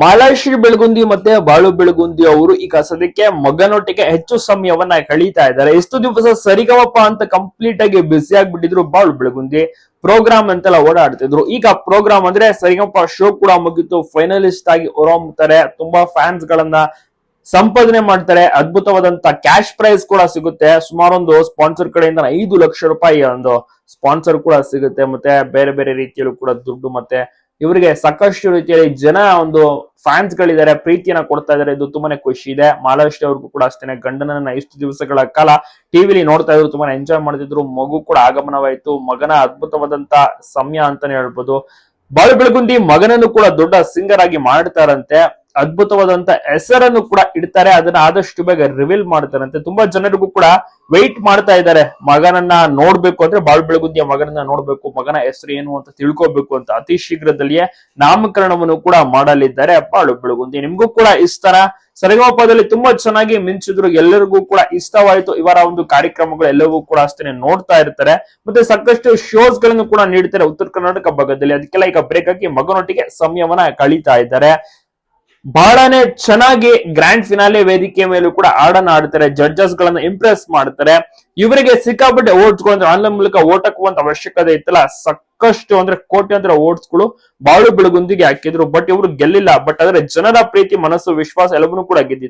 ಮಾಲಾಶ್ರೀ ಬೆಳಗುಂದಿ ಮತ್ತೆ ಬಾಳು ಬೆಳಗುಂದಿ ಅವರು ಈಗ ಸದ್ಯಕ್ಕೆ ಮಗನೊಟ್ಟಿಗೆ ಹೆಚ್ಚು ಸಮಯವನ್ನ ಕಳೀತಾ ಇದ್ದಾರೆ. ಎಷ್ಟು ದಿವಸ ಸರಿಗವಪ್ಪ ಅಂತ ಕಂಪ್ಲೀಟ್ ಆಗಿ ಬ್ಯುಸಿ ಆಗ್ಬಿಟ್ಟಿದ್ರು ಬಾಳು ಬೆಳಗುಂದಿ. ಪ್ರೋಗ್ರಾಮ್ ಅಂತೆಲ್ಲ ಓಡಾಡ್ತಿದ್ರು. ಈಗ ಪ್ರೋಗ್ರಾಮ್ ಅಂದ್ರೆ ಸರಿಗಪ್ಪ ಶೋ ಕೂಡ ಮುಗಿತು. ಫೈನಲಿಸ್ಟ್ ಆಗಿ ಹೊರಹೊಮ್ಮುತ್ತಾರೆ ತುಂಬಾ ಫ್ಯಾನ್ಸ್ ಗಳನ್ನ ಸಂಪಾದನೆ ಮಾಡ್ತಾರೆ. ಅದ್ಭುತವಾದಂತ ಕ್ಯಾಶ್ ಪ್ರೈಸ್ ಕೂಡ ಸಿಗುತ್ತೆ. ಸುಮಾರೊಂದು ಸ್ಪಾನ್ಸರ್ ಕಡೆಯಿಂದ ಐದು ಲಕ್ಷ ರೂಪಾಯಿ ಒಂದು ಸ್ಪಾನ್ಸರ್ ಕೂಡ ಸಿಗುತ್ತೆ. ಮತ್ತೆ ಬೇರೆ ಬೇರೆ ರೀತಿಯಲ್ಲೂ ಕೂಡ ದುಡ್ಡು ಮತ್ತೆ ಇವರಿಗೆ ಸಾಕಷ್ಟು ರೀತಿಯಲ್ಲಿ ಜನ ಒಂದು ಫ್ಯಾನ್ಸ್ ಗಳಿದ್ದಾರೆ, ಪ್ರೀತಿಯನ್ನ ಕೊಡ್ತಾ ಇದಾರೆ ಇದು ತುಂಬಾನೇ ಖುಷಿ ಇದೆ. ಮಹಾಲಕ್ಷ್ಮಿ ಅವ್ರಿಗೂ ಕೂಡ ಅಷ್ಟೇನೆ. ಗಂಡನನ್ನ ಇಷ್ಟು ದಿವಸಗಳ ಕಾಲ ಟಿವಿಲಿ ನೋಡ್ತಾ ಇದ್ರು, ತುಂಬಾನೇ ಎಂಜಾಯ್ ಮಾಡ್ತಿದ್ರು. ಮಗು ಕೂಡ ಆಗಮನವಾಯ್ತು. ಮಗನ ಅದ್ಭುತವಾದಂತ ಸಮಯ ಅಂತಾನೆ ಹೇಳ್ಬೋದು. ಬಾಳು ಬೆಳಗುಂದಿ ಮಗನನ್ನು ಕೂಡ ದೊಡ್ಡ ಸಿಂಗರ್ ಆಗಿ ಮಾಡ್ತಾರಂತೆ ಅದ್ಭುತವಾದಂತ ಹೆಸರನ್ನು ಕೂಡ ಇಡ್ತಾರೆ. ಅದನ್ನ ಆದಷ್ಟು ಬೇಗ ರಿವೀಲ್ ಮಾಡ್ತಾರಂತೆ. ತುಂಬಾ ಜನರಿಗೂ ಕೂಡ ವೆಯ್ಟ್ ಮಾಡ್ತಾ ಇದ್ದಾರೆ. ಮಗನನ್ನ ನೋಡ್ಬೇಕು ಅಂದ್ರೆ ಬಾಳ್ ಬೆಳಗುಂದಿಯ ಮಗನನ್ನ ನೋಡ್ಬೇಕು, ಮಗನ ಹೆಸರು ಏನು ಅಂತ ತಿಳ್ಕೊಬೇಕು ಅಂತ. ಅತಿ ಶೀಘ್ರದಲ್ಲಿಯೇ ನಾಮಕರಣವನ್ನು ಕೂಡ ಮಾಡಲಿದ್ದಾರೆ. ಬಾಳು ಬೆಳಗುಂದಿ, ನಿಮ್ಗೂ ಕೂಡ ಇಸ್ತಾರ ಸರಿಗಮಪದಲ್ಲಿ ತುಂಬಾ ಚೆನ್ನಾಗಿ ಮಿಂಚಿದ್ರು. ಎಲ್ಲರಿಗೂ ಕೂಡ ಇಷ್ಟವಾಯಿತು. ಇವರ ಒಂದು ಕಾರ್ಯಕ್ರಮಗಳು ಎಲ್ಲವೂ ಕೂಡ ಅಷ್ಟೇ ನೋಡ್ತಾ ಇರ್ತಾರೆ. ಮತ್ತೆ ಸಾಕಷ್ಟು ಶೋಸ್ಗಳನ್ನು ಕೂಡ ನೀಡ್ತಾರೆ ಉತ್ತರ ಕರ್ನಾಟಕ ಭಾಗದಲ್ಲಿ. ಅದಕ್ಕೆಲ್ಲ ಈಗ ಬ್ರೇಕ್ ಆಗಿ ಮಗನೊಟ್ಟಿಗೆ ಸಮಯವನ್ನ ಕಳೀತಾ ಇದ್ದಾರೆ. ಬಹಳನೇ ಚೆನ್ನಾಗಿ ಗ್ರ್ಯಾಂಡ್ ಫಿನಾಲೆ ವೇದಿಕೆ ಮೇಲೂ ಕೂಡ ಹಾಡನ್ನ ಆಡ್ತಾರೆ ಜಡ್ಜಸ್ ಗಳನ್ನ ಇಂಪ್ರೆಸ್ ಮಾಡ್ತಾರೆ. ಇವರಿಗೆ ಸಿಕ್ಕಾಪಟ್ಟೆ ಓಟ್ಸ್ ಅಂದ್ರೆ ಆನ್ಲೈನ್ ಮೂಲಕ ಓಟ್ ಹಾಕುವಂತ ಅವಶ್ಯಕತೆ ಇತ್ತಲ್ಲ, ಸಾಕಷ್ಟು ಅಂದ್ರೆ ಕೋಟ್ಯಾಂತರ ಓಟ್ಸ್ಗಳು ಬಾಳು ಬೆಳಗುಂದಿಗೆ ಹಾಕಿದ್ರು. ಬಟ್ ಇವರು ಗೆಲ್ಲಿಲ್ಲ. ಬಟ್ ಆದ್ರೆ ಜನರ ಪ್ರೀತಿ, ಮನಸ್ಸು, ವಿಶ್ವಾಸ ಎಲ್ಲವನ್ನೂ ಕೂಡ ಗೆದ್ದಿದ್ರು